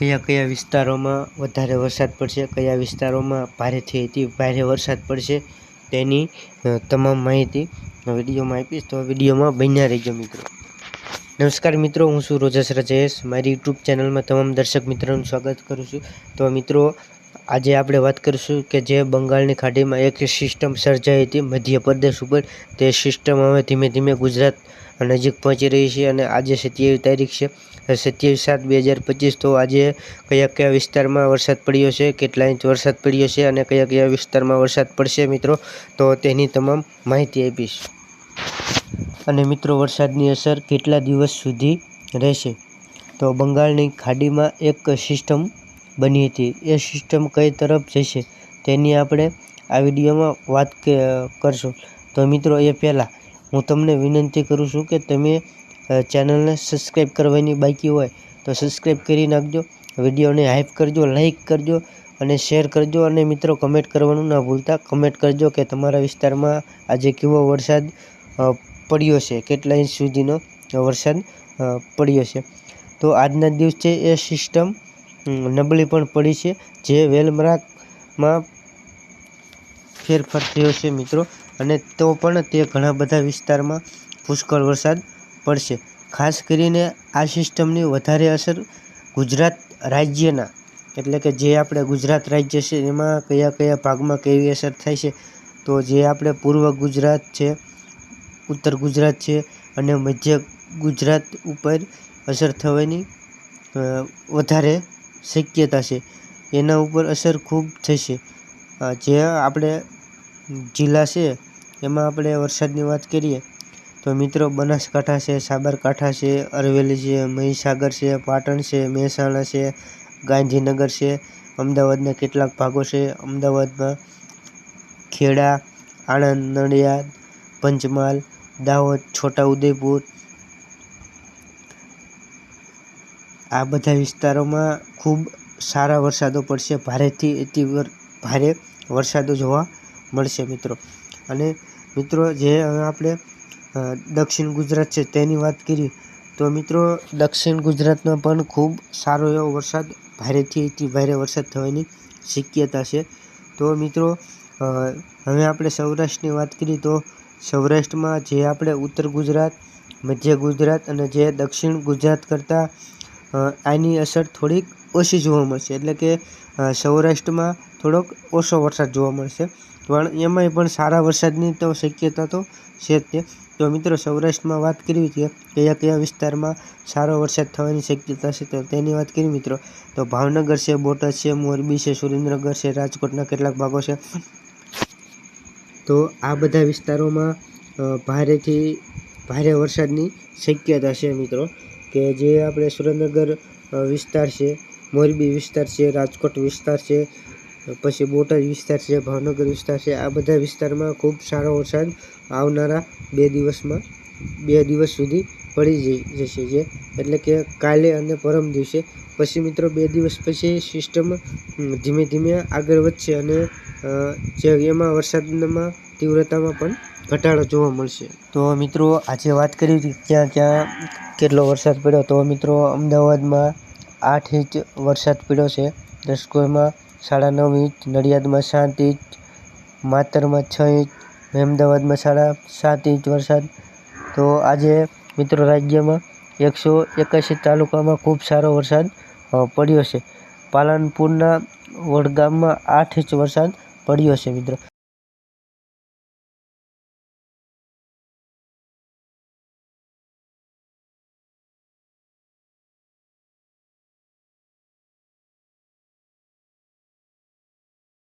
કયા કયા વિસ્તારોમાં વધારે વરસાદ પડશે, કયા વિસ્તારોમાં ભારેથી અતિ ભારે વરસાદ પડશે તેની તમામ માહિતી વિડીયોમાં આપીશ. તો વિડીયોમાં બન્યા રહેજો મિત્રો. નમસ્કાર મિત્રો, હું છું રોજસ રજેશ. મારી યુટ્યુબ ચેનલમાં તમામ દર્શક મિત્રોનું સ્વાગત કરું છું. તો મિત્રો આજે આપણે વાત કરીશું કે જે બંગાળની ખાડીમાં એક સિસ્ટમ સર્જાઈ હતી મધ્યપ્રદેશ ઉપર, તે સિસ્ટમ હવે ધીમે ધીમે ગુજરાત નજીક પહોંચી રહી છે અને આજે સત્યાવીસ તારીખ છે. સત્યાવીસ સાત બે હજાર પચીસ તો આજે કયા કયા વિસ્તારમાં વરસાદ પડ્યો છે કેટલા ઇંચ વરસાદ પડ્યો છે અને કયા કયા વિસ્તારમાં વરસાદ પડશે મિત્રો, તો તેની તમામ માહિતી આપીશ. અને મિત્રો, વરસાદની અસર કેટલા દિવસ સુધી રહેશે? તો બંગાળની ખાડીમાં એક સિસ્ટમ બની હતી. એ સિસ્ટમ કઈ તરફ જશે તેની આપણે આ વિડીયોમાં વાત કરશું. તો મિત્રો, એ પહેલાં હું તમને વિનંતી કરું છું કે તમે ચેનલને સબસ્ક્રાઈબ કરવાની બાકી હોય તો સબસ્ક્રાઈબ કરી નાખજો. વિડીયોને હાઇપ કરજો લાઇક કરજો અને શેર કરજો અને મિત્રો કમેન્ટ કરવાનું ના ભૂલતા. કમેન્ટ કરજો કે તમારા વિસ્તારમાં આજે કેવો વરસાદ પડ્યો છે. કેટલા ઇંચ સુધીનો વરસાદ પડ્યો છે. તો આજના દિવસે એ સિસ્ટમ નબળી પણ પડી છે. જે વેલમરાકમાં ફેરફાર થયો છે મિત્રો. અને તો પણ તે ઘણા બધા વિસ્તારમાં પુષ્કળ વરસાદ પડશે. ખાસ કરીને આ સિસ્ટમની વધારે અસર ગુજરાત રાજ્યના, એટલે કે જે આપણે ગુજરાત રાજ્ય છે, એમાં કયા કયા ભાગમાં કેવી અસર થાય છે, તો જે આપણે પૂર્વ ગુજરાત છે, ઉત્તર ગુજરાત છે, અને મધ્ય ગુજરાત ઉપર અસર થવાની વધારે શક્યતા છે. એના ઉપર અસર ખૂબ થશે. જે આપણે જિલ્લા છે, એમાં આપણે વરસાદની વાત કરીએ, તો મિત્રો બનાસકાંઠા છે, સાબરકાંઠા છે અરવેલી છે, મહીસાગર છે, પાટણ છે, મહેસાણા છે, ગાંધીનગર છે, અમદાવાદના કેટલાક ભાગો છે. અમદાવાદમાં ખેડા, આણંદ, નડિયાદ, પંચમહાલ, દાહોદ, છોટાઉદેપુર આ બધા વિસ્તારોમાં ખૂબ સારા વરસાદો પડશે. ભારેથી અતિ ભારે વરસાદો જોવા મળશે મિત્રો. અને મિત્રો, જે હવે આપણે દક્ષિણ ગુજરાત છે તેની વાત કરી, તો મિત્રો, દક્ષિણ ગુજરાતમાં પણ ખૂબ સારો એવો વરસાદ, ભારેથી અતિ ભારે વરસાદ થવાની શક્યતા છે. તો મિત્રો હવે આપણે સૌરાષ્ટ્રની વાત કરીએ તો સૌરાષ્ટ્રમાં જે આપણે ઉત્તર ગુજરાત, મધ્ય ગુજરાત અને જે દક્ષિણ ગુજરાત કરતાં આની અસર થોડીક ઓછી જોવા મળશે. એટલે કે સૌરાષ્ટ્રમાં થોડોક ઓછો વરસાદ જોવા મળશે. પણ એમાંય પણ સારા વરસાદની તો શક્યતા તો છે જ તે. તો મિત્રો, સૌરાષ્ટ્રમાં વાત કરવી છે કયા કયા વિસ્તારમાં સારો વરસાદ થવાની શક્યતા છે, તો તેની વાત કરી મિત્રો. તો ભાવનગર છે, બોટાદ છે, મોરબી છે, સુરેન્દ્રનગર છે, રાજકોટના કેટલાક ભાગો છે. તો આ બધા વિસ્તારોમાં ભારેથી ભારે વરસાદની શક્યતા છે મિત્રો. કે જે આપણે સુરેન્દ્રનગર વિસ્તાર છે, મોરબી વિસ્તાર છે, રાજકોટ વિસ્તાર છે, પછી બોટાદ વિસ્તાર છે, ભાવનગર વિસ્તાર છે, આ બધા વિસ્તારમાં ખૂબ સારો વરસાદ આવનારા બે દિવસમાં, બે દિવસ સુધી પડી જશે જે. એટલે કે કાલે અને પરમ દિવસે. પછી મિત્રો બે દિવસ પછી સિસ્ટમ ધીમે ધીમે આગળ વધશે અને જે એમાં વરસાદમાં તીવ્રતામાં પણ ઘટાડો જોવા મળશે. તો મિત્રો, આજે વાત કરી હતી ક્યાં ક્યાં કેટલો વરસાદ પડ્યો. તો મિત્રો, અમદાવાદમાં આઠ ઇંચ વરસાદ પડ્યો છે. દસકોરમાં સાડા નવ ઇંચ, નડિયાદમાં સાત ઇંચ, માતરમાં છ ઇંચ અમદાવાદમાં સાડા સાત ઇંચ વરસાદ. તો આજે મિત્રો રાજ્યમાં એકસો એકાશી તાલુકામાં ખૂબ સારો વરસાદ પડ્યો છે. પાલનપુરના વડગામમાં આઠ ઇંચ વરસાદ પડ્યો છે મિત્રો.